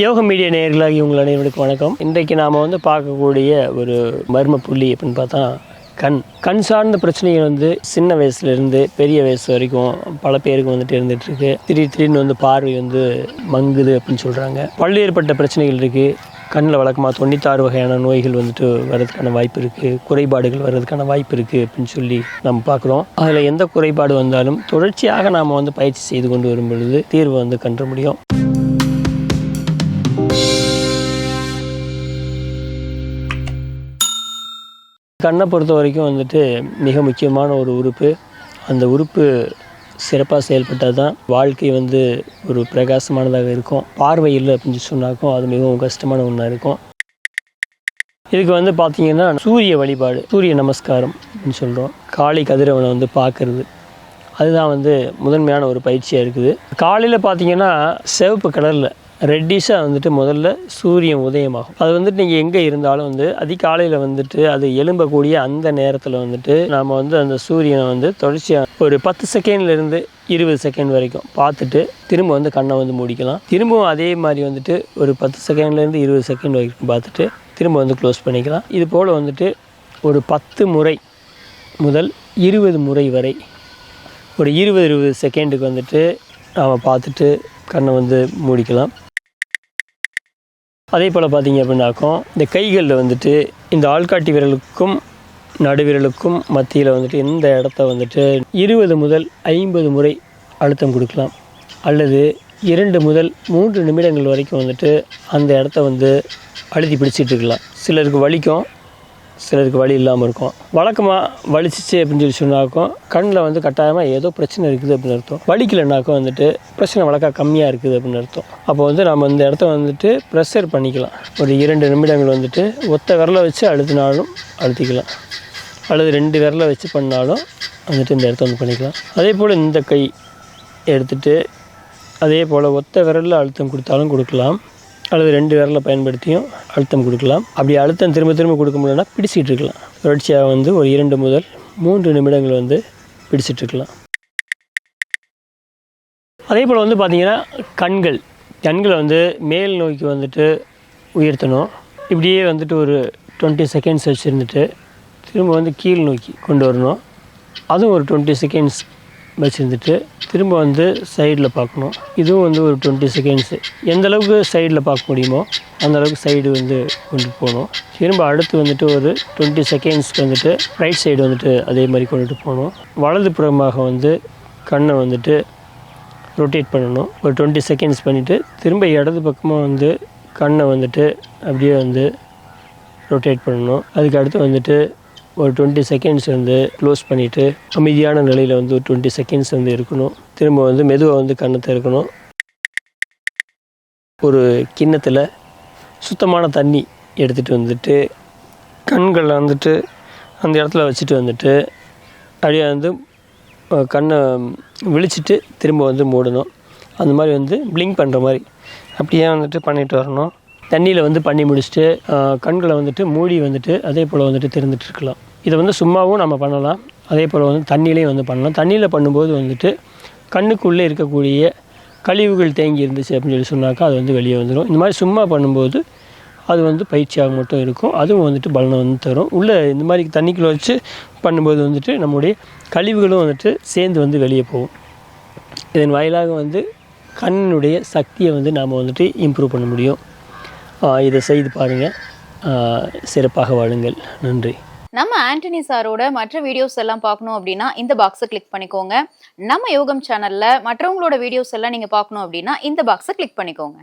யோக மீடியா நேர்களாகி உங்கள் அனைவருக்கு வணக்கம். இன்றைக்கு நாம் வந்து பார்க்கக்கூடிய ஒரு மர்ம புள்ளி அப்படின்னு பார்த்தா கண். கண் சார்ந்த பிரச்சனைகள் வந்து சின்ன வயசுலேருந்து பெரிய வயசு வரைக்கும் பல பேருக்கு வந்துட்டு இருந்துகிட்ருக்கு. திடீர் திடீர்னு வந்து பார்வை வந்து மங்குது அப்படின்னு சொல்கிறாங்க பல்வேறுபட்ட பிரச்சனைகள் இருக்குது கண்ணில் வழக்கமாக தொண்ணூத்தாறு வகையான நோய்கள் வந்துட்டு வர்றதுக்கான வாய்ப்பு இருக்குது குறைபாடுகள் வர்றதுக்கான வாய்ப்பு இருக்குது அப்படின்னு சொல்லி நம்ம பார்க்குறோம். அதில் எந்த குறைபாடு வந்தாலும் தொடர்ச்சியாக நாம் வந்து பயிற்சி செய்து கொண்டு வரும் பொழுது தீர்வு வந்து கண்டு முடியும். கண்ணை பொறுத்த வரைக்கும் வந்துட்டு மிக முக்கியமான ஒரு உறுப்பு. அந்த உறுப்பு சிறப்பாக செயல்பட்டால் தான் வாழ்க்கை வந்து ஒரு பிரகாசமானதாக இருக்கும். பார்வை இல்லை அப்படின்னு சொன்னாக்கும் அது மிகவும் கஷ்டமான ஒன்றா இருக்கும். இதுக்கு வந்து பார்த்திங்கன்னா சூரிய வழிபாடு சூரிய நமஸ்காரம் அப்படின்னு சொல்கிறோம் காலை கதிரவனை வந்து பார்க்கறது. அதுதான் வந்து முதன்மையான ஒரு பயிற்சியாக இருக்குது. காலையில் பார்த்திங்கன்னா சிவப்பு கலரில் ரெட்டிஷாக வந்துட்டு முதல்ல சூரியன் உதயமாகும். அது வந்துட்டு நீங்கள் எங்கே இருந்தாலும் வந்து அதிகாலையில் வந்துட்டு அது எலும்பக்கூடிய அந்த நேரத்தில் வந்துட்டு நாம் வந்து அந்த சூரியனை வந்து தொடர்ச்சியாக ஒரு பத்து செகண்ட்லேருந்து இருபது செகண்ட் வரைக்கும் பார்த்துட்டு திரும்ப வந்து கண்ணை வந்து மூடிக்கலாம். திரும்பவும் அதே மாதிரி வந்துட்டு ஒரு பத்து செகண்ட்லேருந்து இருபது செகண்ட் வரைக்கும் பார்த்துட்டு திரும்ப வந்து க்ளோஸ் பண்ணிக்கலாம். இது போல் வந்துட்டு ஒரு பத்து முறை முதல் இருபது முறை வரை ஒரு இருபது இருபது செகண்டுக்கு வந்துட்டு நாம் பார்த்துட்டு கண்ணை வந்து மூடிக்கலாம். அதே போல் பார்த்தீங்க அப்படின்னாக்கும் இந்த கைகளில் வந்துட்டு இந்த ஆள்காட்டி விரலுக்கும் நடுவிரலுக்கும் மத்தியில் வந்துட்டு இந்த இடத்த வந்துட்டு இருபது முதல் ஐம்பது முறை அழுத்தம் கொடுக்கலாம். அல்லது இரண்டு முதல் மூன்று நிமிடங்கள் வரைக்கும் வந்துட்டு அந்த இடத்த வந்து அழுத்தி பிடிச்சிட்டு இருக்கலாம். சிலருக்கு வலிக்கும் சிலருக்கு வலி இல்லாமல் இருக்கும். வழக்கமாக வலிச்சிச்சு அப்படின்னு சொல்லி சொன்னாக்கும் கண்ணில் வந்து கட்டாயமாக ஏதோ பிரச்சனை இருக்குது அப்படின்னு அர்த்தம். வலிக்கலைனாக்கும் வந்துட்டு பிரச்சனை வழக்கா கம்மியாக இருக்குது அப்படின்னு அர்த்தம். அப்போ வந்து நம்ம இந்த இடத்த வந்துட்டு ப்ரெஷர் பண்ணிக்கலாம். ஒரு இரண்டு நிமிடங்கள் வந்துட்டு ஒத்த விரலை வச்சு அழுத்தினாலும் அழுத்திக்கலாம். அல்லது ரெண்டு விரலை வச்சு பண்ணாலும் வந்துட்டு இந்த இடத்த வந்து பண்ணிக்கலாம். அதே போல் இந்த கை எடுத்துகிட்டு அதே போல் ஒத்த விரலில் அழுத்தம் கொடுத்தாலும் கொடுக்கலாம். அல்லது ரெண்டு விரலை பயன்படுத்தியும் அழுத்தம் கொடுக்கலாம். அப்படி அழுத்தம் திரும்ப திரும்ப கொடுக்க முடியலன்னா பிடிச்சிட்டு இருக்கலாம். தொடர்ச்சியாக வந்து ஒரு இரண்டு முதல் மூன்று நிமிடங்கள் வந்து பிடிச்சிட்டு இருக்கலாம். அதே போல் வந்து பார்த்திங்கன்னா கண்கள். கண்களை வந்து மேல் நோக்கி வந்துட்டு உயர்த்தணும். இப்படியே வந்துட்டு ஒரு டுவெண்ட்டி செகண்ட்ஸ் வச்சுருந்துட்டு திரும்ப வந்து கீழ் நோக்கி கொண்டு வரணும். அதுவும் ஒரு டுவெண்ட்டி செகண்ட்ஸ் வச்சுருந்துட்டு திரும்ப வந்து சைடில் பார்க்கணும். இதுவும் வந்து ஒரு டுவெண்ட்டி செகண்ட்ஸு எந்த அளவுக்கு சைடில் பார்க்க முடியுமோ அந்த அளவுக்கு சைடு வந்து கொண்டு போகணும். திரும்ப அடுத்து வந்துட்டு ஒரு டுவெண்ட்டி செகண்ட்ஸ்க்கு வந்துட்டு ரைட் சைடு வந்துட்டு அதே மாதிரி கொண்டுட்டு போகணும். வலது புறமாக வந்து கண்ணை வந்துட்டு ரொட்டேட் பண்ணணும். ஒரு டுவெண்ட்டி செகண்ட்ஸ் பண்ணிவிட்டு திரும்ப இடது பக்கமாக வந்து கண்ணை வந்துட்டு அப்படியே வந்து ரொட்டேட் பண்ணணும். அதுக்கு அடுத்து வந்துட்டு ஒரு டுவெண்ட்டி செகண்ட்ஸ் வந்து க்ளோஸ் பண்ணிவிட்டு அமைதியான நிலையில் வந்து ஒரு டுவெண்ட்டி செகண்ட்ஸ் வந்து இருக்கணும். திரும்ப வந்து மெதுவாக வந்து கண்ணை திறக்கணும். ஒரு கிண்ணத்தில் சுத்தமான தண்ணி எடுத்துகிட்டு வந்துட்டு கண்களை வந்துட்டு அந்த இடத்துல வச்சுட்டு வந்துட்டு அப்படியே வந்து கண்ணை விழிச்சிட்டு திரும்ப வந்து மூடணும். அந்த மாதிரி வந்து ப்ளிங்க் பண்ணுற மாதிரி. அப்படியே வந்துட்டு பண்ணிட்டு வரணும். தண்ணியில் வந்து பண்ணி முடிச்சுட்டு கண்களை வந்துட்டு மூடி வந்துட்டு அதே போல் வந்துட்டு திறந்துட்டு இருக்கலாம். இதை வந்து சும்மாவும் நம்ம பண்ணலாம். அதே போல் வந்து தண்ணியிலையும் வந்து பண்ணலாம். தண்ணியில் பண்ணும்போது வந்துட்டு கண்ணுக்குள்ளே இருக்கக்கூடிய கழிவுகள் தேங்கி இருந்துச்சு அப்படின்னு சொல்லி சொன்னாக்கா அது வந்து வெளியே வந்துடும் இந்த மாதிரி சும்மா பண்ணும்போது அது வந்து பயிற்சியாக மட்டும் இருக்கும். அதுவும் வந்துட்டு பலனை வந்து தரும். உள்ளே இந்த மாதிரி தண்ணிக்குள்ளே வச்சு பண்ணும்போது வந்துட்டு நம்முடைய கழிவுகளும் வந்துட்டு சேர்ந்து வந்து வெளியே போகும். இதன் வாயிலாக வந்து கண்ணினுடைய சக்தியை வந்து நாம் வந்துட்டு இம்ப்ரூவ் பண்ண முடியும். இதை செய்து பாருங்கள் சிறப்பாக வாழுங்கள். நன்றி. நம்ம ஆண்டனி சாரோட மற்ற வீடியோஸ் எல்லாம் பார்க்கணும் அப்படின்னா இந்த பாக்ஸை கிளிக் பண்ணிக்கோங்க. நம்ம யோகம் சேனல்ல மற்றவங்களோட வீடியோஸ் எல்லாம் நீங்க பார்க்கணும் அப்படின்னா இந்த பாக்ஸை கிளிக் பண்ணிக்கோங்க.